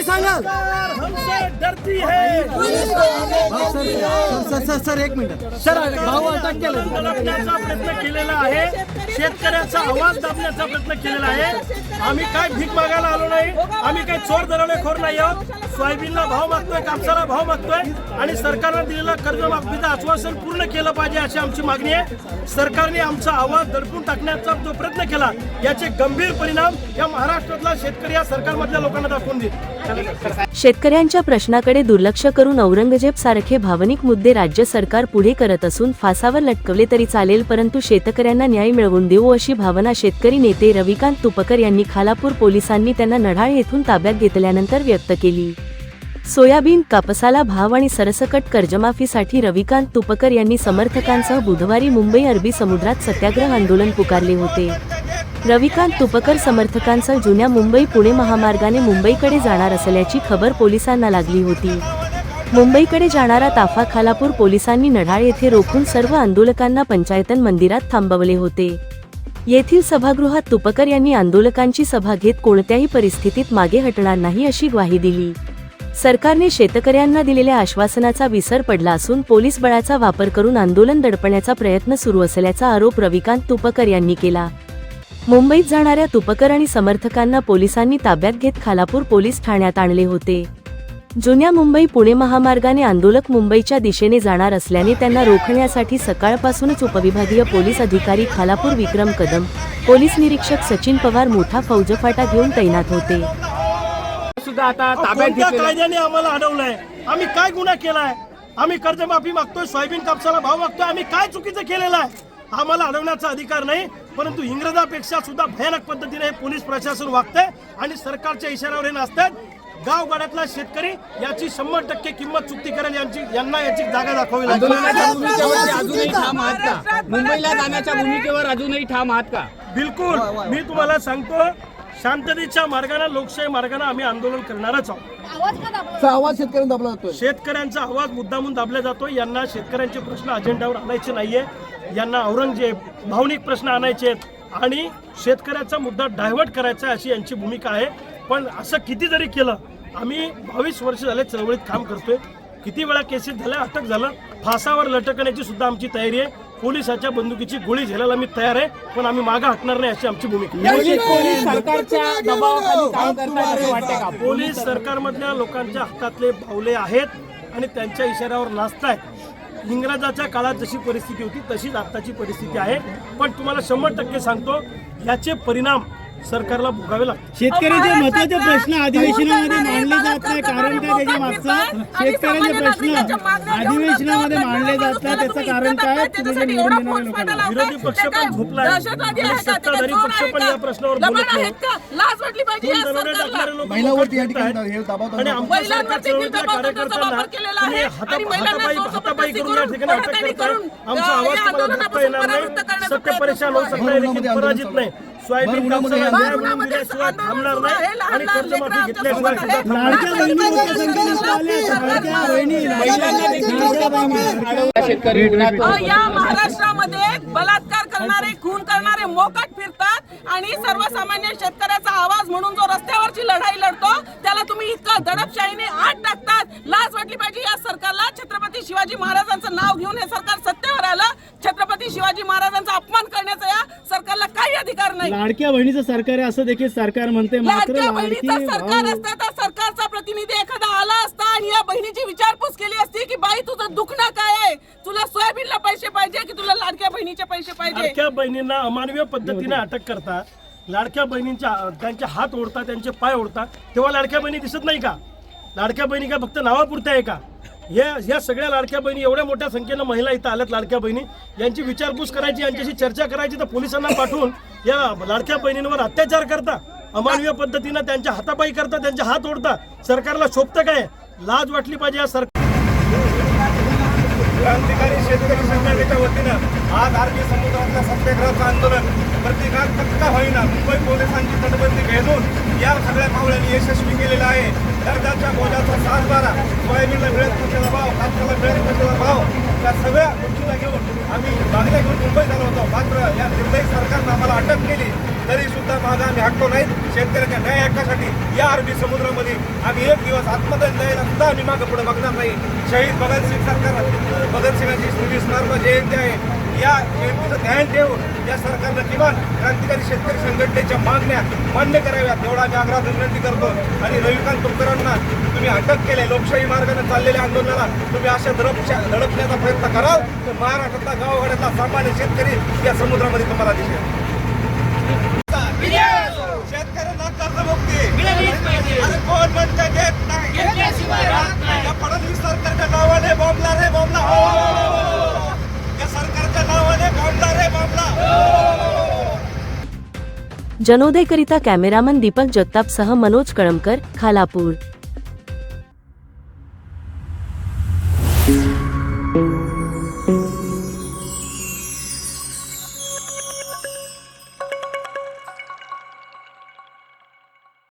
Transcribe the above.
काय सांगाल हमसे डरती है सर सर एक मिनिट. सर भाऊ अटक केलं. दडपण्याचा प्रयत्न केलेला आहे. शेतकऱ्याचा आवाज दाबण्याचा प्रयत्न केलेला आहे. आम्ही काय भीक मागायला आलो नाही. आम्ही काय चोर दरोडेखोर नाही आहोत. सोयाबीनला भाव मागतोय कापसाला भाव मागतोय आणि सरकारनं दिलेलं कर्जमाफीचं आश्वासन पूर्ण केलं पाहिजे अशी आमची मागणी आहे. सरकारने आमचा आवाज दडपून टाकण्याचा जो प्रयत्न केला याचे गंभीर परिणाम या महाराष्ट्रातला शेतकरी या सरकारमधल्या लोकांना दाखवून देईल. शेतकऱ्यांच्या प्रश्नाकडे दुर्लक्ष करून औरंगजेब सारखे भावनिक मुद्दे राज्य सरकार पुढे करत असून फासावर लटकवले तरी चालेल परंतु शेतकऱ्यांना न्याय मिळवून देऊ अशी भावना शेतकरी नेते रविकांत तुपकर यांनी खालापूर पोलिसांनी त्यांना नढाळ येथून ताब्यात घेतल्यानंतर व्यक्त केली. सोयाबीन कापसाला भाव आणि सरसकट कर्जमाफीसाठी रविकांत तुपकर यांनी समर्थकांसह बुधवारी मुंबई अरबी समुद्रात सत्याग्रह आंदोलन पुकारले होते. रविकांत तुपकर समर्थकांसह जुन्या मुंबई पुणे महामार्गाने मुंबईकडे जाणार असल्याची खबर पोलिसांना लागली होती. मुंबईकडे जाणारा ताफा खालापूर पोलिसांनी नढाळ येथे रोखून सर्व आंदोलकांना पंचायतन मंदिरात थांबवले होते. येथील सभागृहात तुपकर यांनी आंदोलकांची सभा घेत कोणत्याही परिस्थितीत मागे हटणार नाही अशी ग्वाही दिली. सरकारने शेतकऱ्यांना दिलेल्या आश्वासनाचा विसर पडला असून पोलीस बळाचा वापर करून आंदोलन दडपण्याचा प्रयत्न सुरू असल्याचा आरोप रविकांत तुपकर यांनी केला. मुंबईत जाणाऱ्या तुपकर आणि समर्थकांना पोलिसांनी ताब्यात घेत खालापूर पोलीस ठाण्यात आणले होते. जुन्या मुंबई पुणे महामार्गाने आंदोलक मुंबईच्या दिशेने जाणार असल्याने त्यांना रोखण्यासाठी सकाळपासूनच उपविभागीय पोलीस अधिकारी खालापूर विक्रम कदम पोलीस निरीक्षक सचिन पवार मोठा फौजफाटा घेऊन तैनात होते. सुद्धा आता ताब्यात कोणत्या घेतलेलं कायद्याने आम्हाला अडवलंय? आम्ही काय गुन्हा केलाय? आम्ही कर्जमाफी मागतोय सोयाबीन कापसाला भाव मागतोय आम्ही काय चुकीचं केलेलं आहे? आम्हाला अडवण्याचा अधिकार नाही परंतु इंग्रजापेक्षा सुद्धा भयानक पद्धतीने हे पोलीस प्रशासन वागतंय आणि सरकारच्या इशाऱ्यावर हे नाचतात गावगाड्यातला शेतकरी याची शंभर टक्के किंमत चुकती करेल यांची यांना याची जागा दाखवावी लागेल. आंदोलनाच्या अजूनही ठाम आहात का? मुंबईला जाण्याच्या भूमिकेवर अजूनही ठाम आहात का? बिलकुल. मी तुम्हाला सांगतो शांततेच्या मार्गाने लोकशाही मार्गाने आम्ही आंदोलन करणारच आहोत. आवाज शेतकऱ्यांना दाबला जातोय. शेतकऱ्यांचा आवाज मुद्दामून दाबला जातो यांना शेतकऱ्यांचे प्रश्न अजेंड्यावर आणायचे नाहीये. यांना औरंगजेब भावनिक प्रश्न आणायचे आहेत. आणि शेतकऱ्याचा मुद्दा डायव्हर्ट करायचा आहे अशी यांची भूमिका आहे. पण असं किती जरी केलं आम्ही बावीस वर्ष झाले चळवळीत काम करतोय. किती वेळा केसेस झाल्या अटक झालं फासावर लटकण्याची सुद्धा आमची तयारी आहे. पोलिसाच्या बंदुकीची गोळी झेलायला आम्ही तयार आहे पण आम्ही मागं हटणार नाही अशी आमची भूमिका सरकारच्या पोलीस सरकारमधल्या लोकांच्या हातातले बावले आहेत आणि त्यांच्या इशाऱ्यावर नाचतायत. इंग्रजाच्या काळात जशी परिस्थिती होती तशीच आत्ताची परिस्थिती आहे. पण तुम्हाला शंभर टक्के सांगतो याचे परिणाम सरकारला भोगावे लागतात शेतकऱ्यांचे महत्त्वाचे प्रश्न अधिवेशनामध्ये मांडले जात नाही कारण काय त्याच्या मागचं शेतकऱ्यांचे प्रश्न अधिवेशनामध्ये मांडले जात नाही त्याचं कारण काय? तुम्ही जे निवडून लोकांना. विरोधी पक्ष पण झोपलाय आणि सत्ताधारी पक्ष पण या प्रश्नावर बोलत नाही. महिलावरती या ठिकाणी. हे दबाव आणि आमच्या महिलांवरती सरकार चळवळीतल्या दबाव कार्यकर्त्यांना तुम्ही आहे. हाता- आणि महिलांना हातापायी जोरजबरदस्ती हातापायी करून या ठिकाणी अटक आमचा आवाज तुम्हाला येणार नाही. सत्य परेशान होऊ शकता पराजित नाही. सोयाबीन भर उन्हामध्ये कापसाला आंदोलन न्याय मिळवून दिल्याशिवाय थांबणार नाही आणि कर्जमाफी घेतल्याशिवाय सुद्धा थांबणार लाडक्या बहिणी मोठ्या संख्येने आल्या लाडक्या बहिणी महिलांना देखील मोठ्या प्रमाणात अडवलं शेतकरी उन्हात अ, या महाराष्ट्रामध्ये बलात्कार करणारे खून करणारे मोकाट फिरतात आणि सर्वसामान्य शेतकऱ्याचा आवाज म्हणून जो रस्त्यावरची लढाई लढतो त्याला तुम्ही इतकं दडपशाहीने आत टाकतात. लाज वाटली पाहिजे या सरकारला. छत्रपती शिवाजी महाराजांचं नाव घेऊन हे सरकार सत्तेवर आलं. छत्रपती शिवाजी महाराजांचा अपमान करण्याचा या काही अधिकार नाही. लाडक्या बहिणीचं सरकार आहे असं देखील सरकार म्हणते. लाडक्या बहिणीचं सरकार असतं तर सरकारचा प्रतिनिधी एखादा आला असता आणि या बहिणीची विचारपूस केली असती की बाई तुझं दुखणं काय आहे? तुला सोयाबीनला पैसे पाहिजे की तुला लाडक्या बहिणीचे पैसे पाहिजे? लाडक्या बहिणींना अमानवीय पद्धतीने अटक करतात लाडक्या बहिणींच्या त्यांचे हात ओढतात त्यांचे पाय ओढतात तेव्हा लाडक्या बहिणी दिसत नाही का? लाडक्या बहिणी का फक्त नावापुरत्या आहे का? या या सगळ्या लाडक्या बहिणी एवढ्या मोठ्या संख्येनं महिला इथं आल्यात लाडक्या बहिणी. यांची विचारपूस करायची यांच्याशी चर्चा करायची तर पोलिसांना पाठवून या लाडक्या बहिणींवर अत्याचार करता. अमानवीय पद्धतीनं त्यांच्या हातापायी करता त्यांचे हात ओढता. सरकारला शोभतं काय? लाज वाटली पाहिजे या सरकार क्रांतिकारी शेतकरी संघटनेच्या वतीनं आज आरबी समुद्रातल्या सत्याग्रहाचं आंदोलन प्रतिकार फक्त होईना. मुंबई पोलिसांची तटबंदी भेदून या सगळ्या मावळ्यांनी यशस्वी केलेला आहे. दर्जाच्या बोजाचा सात बारा सोयाबीनला मिळत नसलेला भाव कापसाला मिळत नसलेला भाव. त्या सगळ्या गोष्टीला घेऊन आम्ही मागण्या घेऊन मुंबईत आलो होतो. मात्र या निर्दयी सरकारनं आम्हाला अटक केली. तरी सुद्धा आम्ही हटतो नाही शेतकऱ्याच्या न्याय हक्कासाठी या अरबी समुद्रामध्ये आम्ही एक दिवस आत्मदान द्यायला सुद्धा आम्ही मागं पुढे बघणार नाही. शहीद भगतसिंग सरकार भगतसिंगाची सव्वीस मार्च जयंती आहे. या जयंतीचं ध्यान ठेवून या सरकारनं किमान क्रांतिकारी शेतकरी संघटनेच्या मागण्या मान्य कराव्यात एवढा आम्ही आग्रह विनंती करतो. आणि रविकांत तुपकरांना तुम्ही अटक केले लोकशाही मार्गाने चाललेल्या आंदोलनाला तुम्ही अशा दडपशा दडपण्याचा प्रयत्न कराल तर महाराष्ट्रातला गावगाड्यातला सामान्य शेतकरी या समुद्रामध्ये तुम्हाला दिसेल शेतकऱ्यांना कर्जमुक्ती कोण म्हणते देत नाही. या फडणवीस सरकारच्या नावाने बॉम्बला रे बॉम्बला. हो. या सरकारच्या नावाने बॉम्बला रे बॉम्बला. जनोदयकरिता कॅमेरामन दीपक जगतापसह मनोज कळमकर खालापूर.